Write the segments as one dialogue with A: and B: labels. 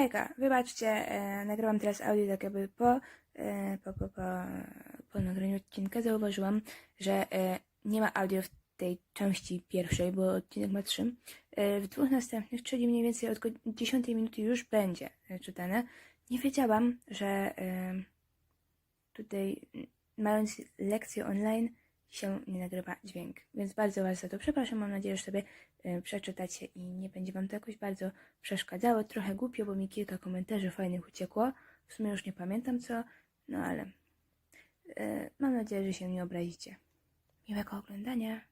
A: Hejka, wybaczcie, e, nagrałam teraz audio tak jakby po, e, po, po, po, po nagraniu odcinka. Zauważyłam, że e, nie ma audio w tej części pierwszej, bo odcinek ma trzy. E, w dwóch następnych, czyli mniej więcej od go- 10 minuty już będzie e, czytane. Nie wiedziałam, że e, tutaj mając lekcję online się nie nagrywa dźwięk. Więc bardzo Was za to przepraszam. Mam nadzieję, że sobie e, przeczytacie i nie będzie Wam to jakoś bardzo przeszkadzało. Trochę głupio, bo mi kilka komentarzy fajnych uciekło. W sumie już nie pamiętam co, no ale e, mam nadzieję, że się nie obrazicie. Miłego oglądania.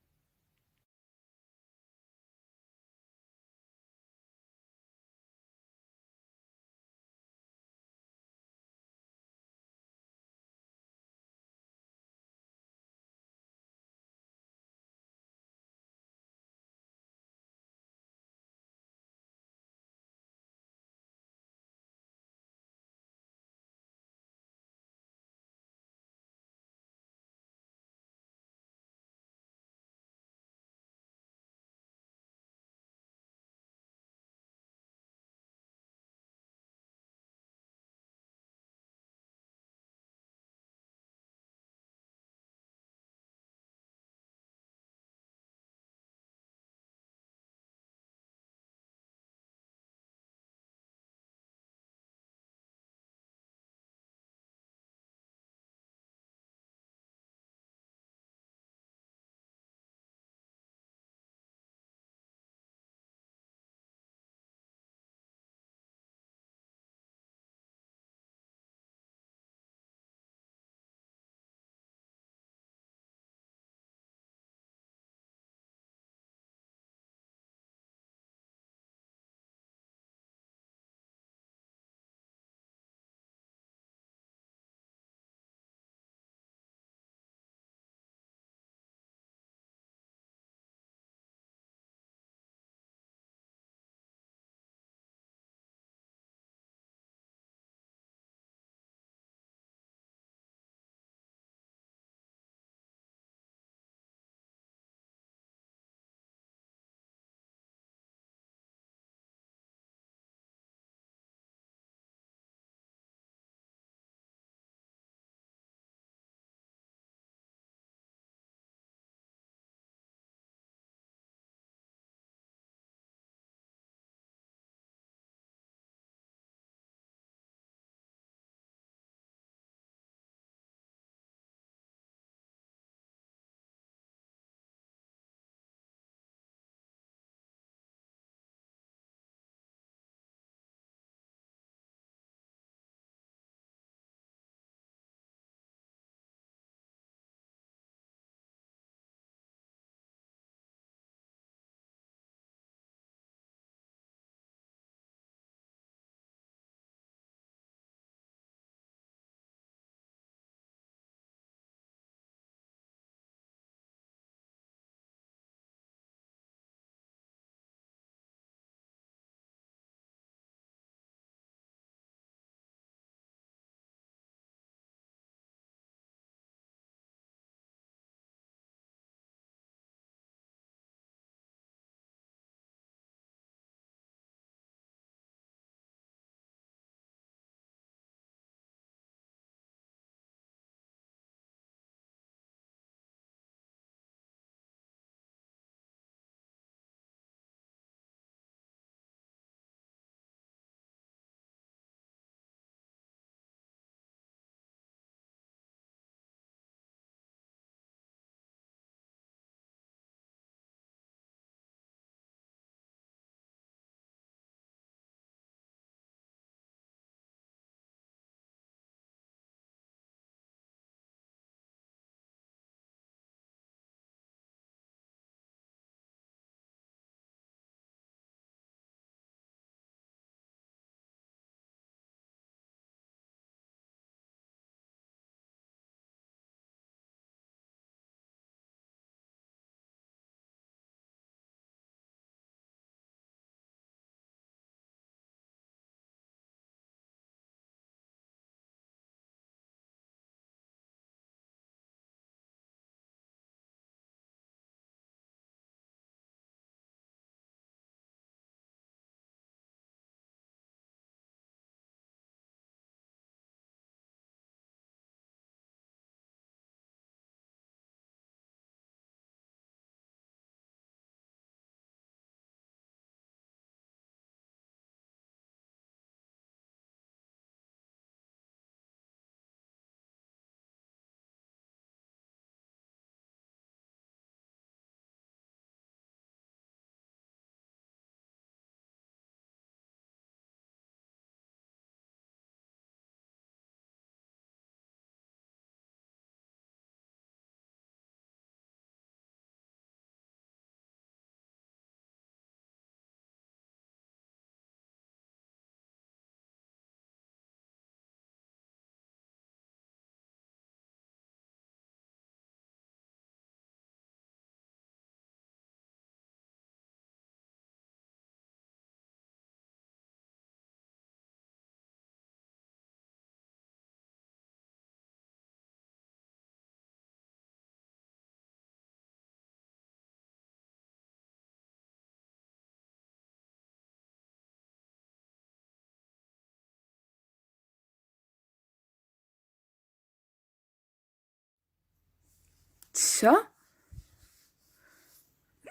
A: Co?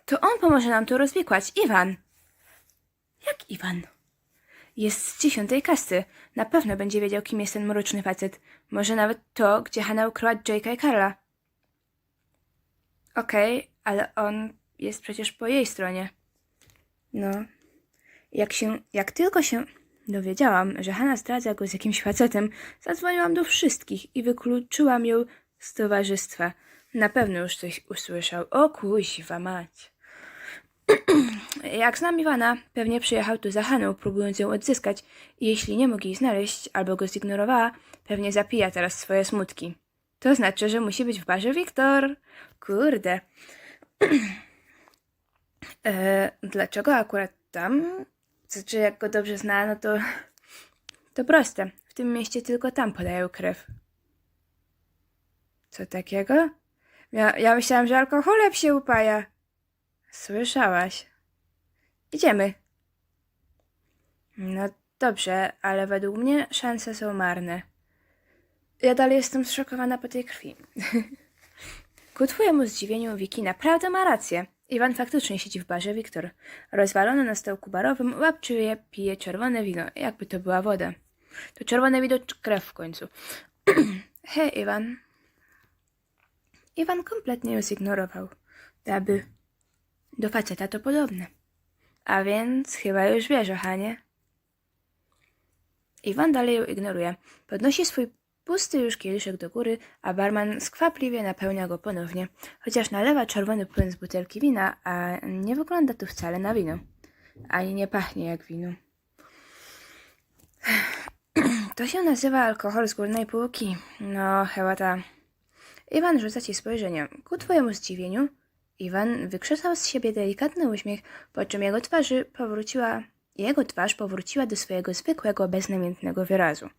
A: To on pomoże nam to rozwikłać. Iwan. Jak Iwan? Jest z dziesiątej kasty. Na pewno będzie wiedział, kim jest ten mroczny facet. Może nawet to, gdzie Hanna ukryła Jake'a i Karla. Okej, ale on jest przecież po jej stronie. No. Jak się, jak tylko się dowiedziałam, że Hanna zdradza go z jakimś facetem, zadzwoniłam do wszystkich i wykluczyłam ją z towarzystwa. Na pewno już coś usłyszał. O kuźwa mać. Jak znam Iwana, pewnie przyjechał tu za Haną, próbując ją odzyskać i jeśli nie mógł jej znaleźć albo go zignorowała, pewnie zapija teraz swoje smutki. To znaczy, że musi być w barze Wiktor. Kurde. e, dlaczego akurat tam? Znaczy, jak go dobrze zna, no to... To proste. W tym mieście tylko tam podają krew. Co takiego? Ja, ja myślałam, że alkoholem się upaja. Słyszałaś. Idziemy. No dobrze, ale według mnie szanse są marne. Ja dalej jestem zszokowana po tej krwi. Ku twojemu zdziwieniu Wiki naprawdę ma rację. Iwan faktycznie siedzi w barze Wiktor. Rozwalony na stołku barowym łapczywie pije czerwone wino, jakby to była woda. To czerwone czy krew w końcu. Hej, Iwan. Iwan kompletnie ją zignorował. Aby do faceta to podobne. A więc chyba już wiesz Hanie. Iwan dalej ją ignoruje. Podnosi swój pusty już kieliszek do góry, a barman skwapliwie napełnia go ponownie, chociaż nalewa czerwony płyn z butelki wina, a nie wygląda tu wcale na wino. Ani nie pachnie jak wino. To się nazywa alkohol z górnej półki. No, chyba ta. Iwan rzuca ci spojrzenie. Ku twojemu zdziwieniu, Iwan wykrzesał z siebie delikatny uśmiech, po czym jego twarzy powróciła, jego twarz powróciła do swojego zwykłego, beznamiętnego wyrazu.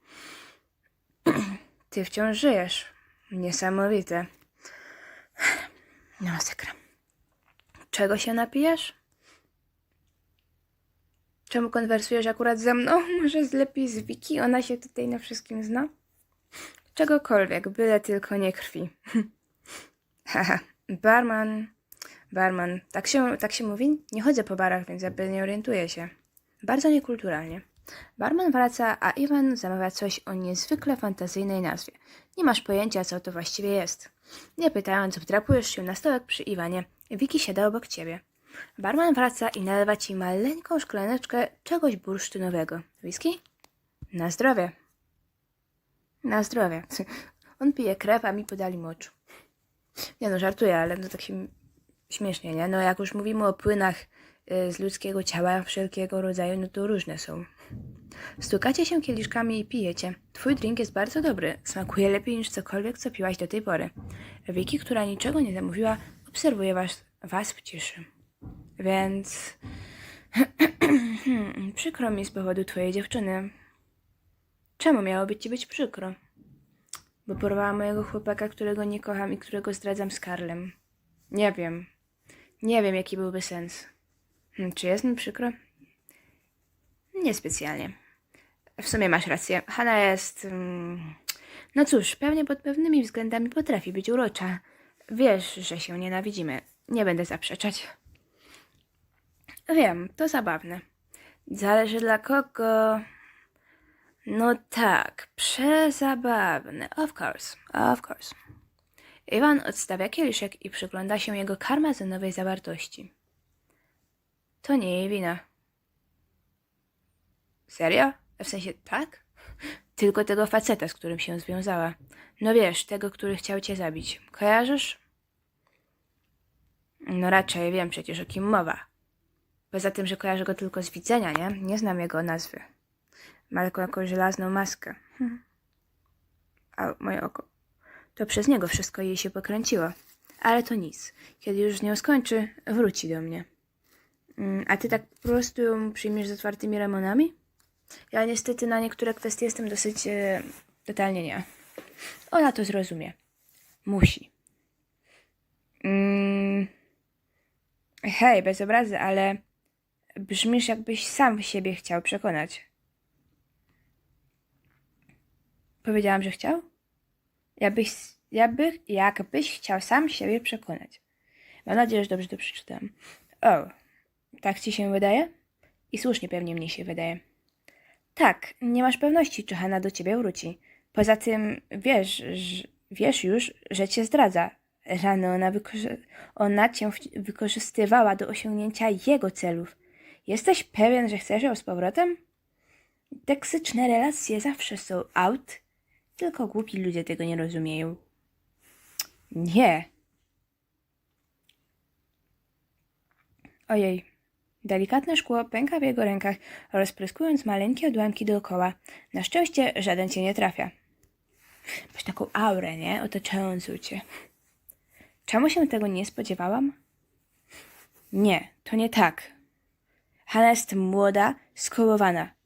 A: Ty wciąż żyjesz. Niesamowite. No, masakra. Czego się napijesz? Czemu konwersujesz akurat ze mną? Może lepiej z Wiki? Ona się tutaj na wszystkim zna? Czegokolwiek, byle tylko nie krwi. Haha, barman, barman. Tak się, tak się mówi? Nie chodzę po barach, więc jakby nie orientuję się. Bardzo niekulturalnie. Barman wraca, a Iwan zamawia coś o niezwykle fantazyjnej nazwie. Nie masz pojęcia, co to właściwie jest. Nie pytając, wdrapujesz się na stołek przy Iwanie. Wiki siada obok ciebie. Barman wraca i nalewa ci maleńką szklaneczkę czegoś bursztynowego. Whisky? Na zdrowie. Na zdrowie. On pije krew, a mi podali mocz. Nie no, żartuję, ale no tak się śmiesznie, nie? No jak już mówimy o płynach y, z ludzkiego ciała wszelkiego rodzaju, no to różne są. Stukacie się kieliszkami i pijecie. Twój drink jest bardzo dobry. Smakuje lepiej niż cokolwiek, co piłaś do tej pory. Wiki, która niczego nie zamówiła, obserwuje was, was w ciszy. Więc... przykro mi z powodu twojej dziewczyny. Czemu miałoby ci być przykro? Bo porwała mojego chłopaka, którego nie kocham i którego zdradzam z Karlem. Nie wiem. Nie wiem, jaki byłby sens. Hmm, Czy jest mi przykro? Niespecjalnie. W sumie masz rację. Hanna jest. mm, No cóż, pewnie pod pewnymi względami potrafi być urocza. Wiesz, że się nienawidzimy. Nie będę zaprzeczać. Wiem, to zabawne. Zależy dla kogo. No tak, przezabawne. Of course, of course. Iwan odstawia kieliszek i przygląda się jego karmazynowej zawartości. To nie jej wina. Serio? W sensie tak? Tylko tego faceta, z którym się związała. No wiesz, tego, który chciał cię zabić. Kojarzysz? No raczej wiem przecież o kim mowa. Poza tym, że kojarzę go tylko z widzenia, nie? Nie znam jego nazwy. Ma tylko jakąś żelazną maskę. Hm. A moje oko. To przez niego wszystko jej się pokręciło. Ale to nic. Kiedy już z nią skończy, wróci do mnie. Mm, A ty tak po prostu ją przyjmiesz z otwartymi ramionami? Ja niestety na niektóre kwestie jestem dosyć e, totalnie nie. Ona to zrozumie. Musi. Mm. Hej, bez obrazy, ale brzmisz jakbyś sam siebie chciał przekonać. Powiedziałam, że chciał? Jakbyś jakby, jakbyś chciał sam siebie przekonać. Mam nadzieję, że dobrze to przeczytałem. O, tak ci się wydaje? I słusznie pewnie mnie się wydaje. Tak, nie masz pewności, czy Hanna do ciebie wróci. Poza tym wiesz, wiesz już, że cię zdradza. Rano ona, wykorzy- ona cię wykorzystywała do osiągnięcia jego celów. Jesteś pewien, że chcesz ją z powrotem? Toksyczne relacje zawsze są out, tylko głupi ludzie tego nie rozumieją. Nie. Ojej. Delikatne szkło pęka w jego rękach, rozpryskując maleńkie odłamki dookoła. Na szczęście żaden cię nie trafia. Masz taką aurę, nie? Otaczającą cię. Czemu się tego nie spodziewałam? Nie, to nie tak. Hanna jest młoda, skołowana.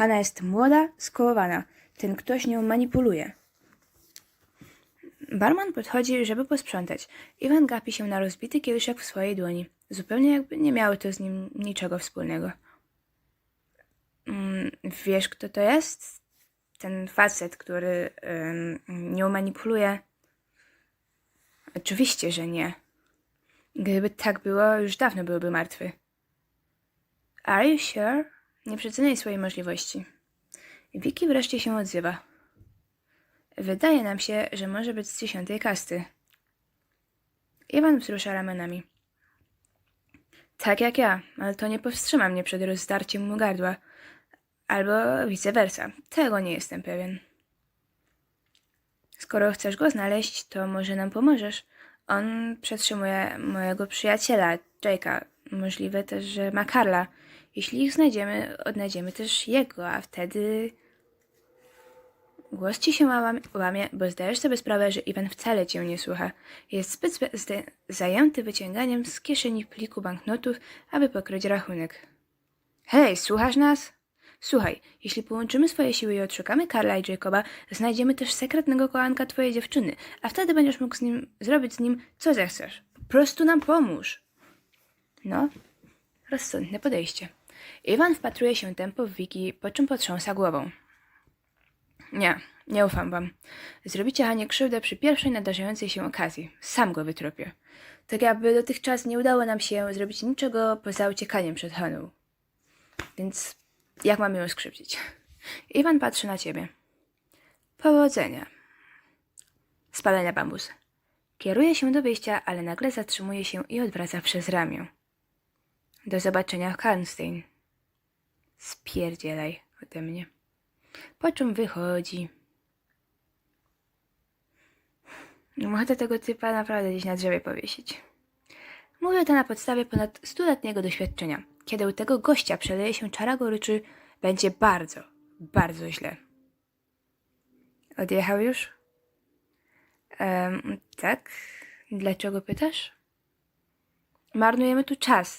A: Hanna jest młoda, skołowana. Ten ktoś nią manipuluje. Barman podchodzi, żeby posprzątać. Iwan gapi się na rozbity kieliszek w swojej dłoni. Zupełnie jakby nie miało to z nim niczego wspólnego. Mm, wiesz, kto to jest? Ten facet, który ym, nią manipuluje? Oczywiście, że nie. Gdyby tak było, już dawno byłby martwy. Are you sure? Nie przeceniaj swojej możliwości. Wiki wreszcie się odzywa. Wydaje nam się, że może być z dziesiątej kasty. Iwan wzrusza ramionami. Tak jak ja, ale to nie powstrzyma mnie przed rozdarciem mu gardła. Albo vice versa. Tego nie jestem pewien. Skoro chcesz go znaleźć, to może nam pomożesz. On przetrzymuje mojego przyjaciela, Jake'a. Możliwe też, że ma Karla. Jeśli ich znajdziemy, odnajdziemy też jego, a wtedy... Głos ci się łamie, bo zdajesz sobie sprawę, że Iwan wcale cię nie słucha. Jest zbyt zajęty wyciąganiem z kieszeni pliku banknotów, aby pokryć rachunek. Hej, słuchasz nas? Słuchaj, jeśli połączymy swoje siły i odszukamy Karla i Jacoba, znajdziemy też sekretnego kochanka twojej dziewczyny, a wtedy będziesz mógł z nim zrobić z nim co zechcesz. Po prostu nam pomóż. No, rozsądne podejście. Iwan wpatruje się tempo w Wiki, po czym potrząsa głową. Nie, nie ufam wam. Zrobicie Hanie krzywdę przy pierwszej nadarzającej się okazji. Sam go wytropię. Tak jakby dotychczas nie udało nam się zrobić niczego poza uciekaniem przed Haną. Więc jak mamy ją skrzywdzić? Iwan patrzy na ciebie. Powodzenia. Spalenia bambus. Kieruje się do wyjścia, ale nagle zatrzymuje się i odwraca przez ramię. Do zobaczenia Karnstein. Spierdzielaj ode mnie. Po czym wychodzi. Mogę tego typa naprawdę gdzieś na drzewie powiesić. Mówię to na podstawie ponad stuletniego doświadczenia. Kiedy u tego gościa przeleje się czara goryczy, będzie bardzo, bardzo źle. Odjechał już? Tak. Dlaczego pytasz? Marnujemy tu czas.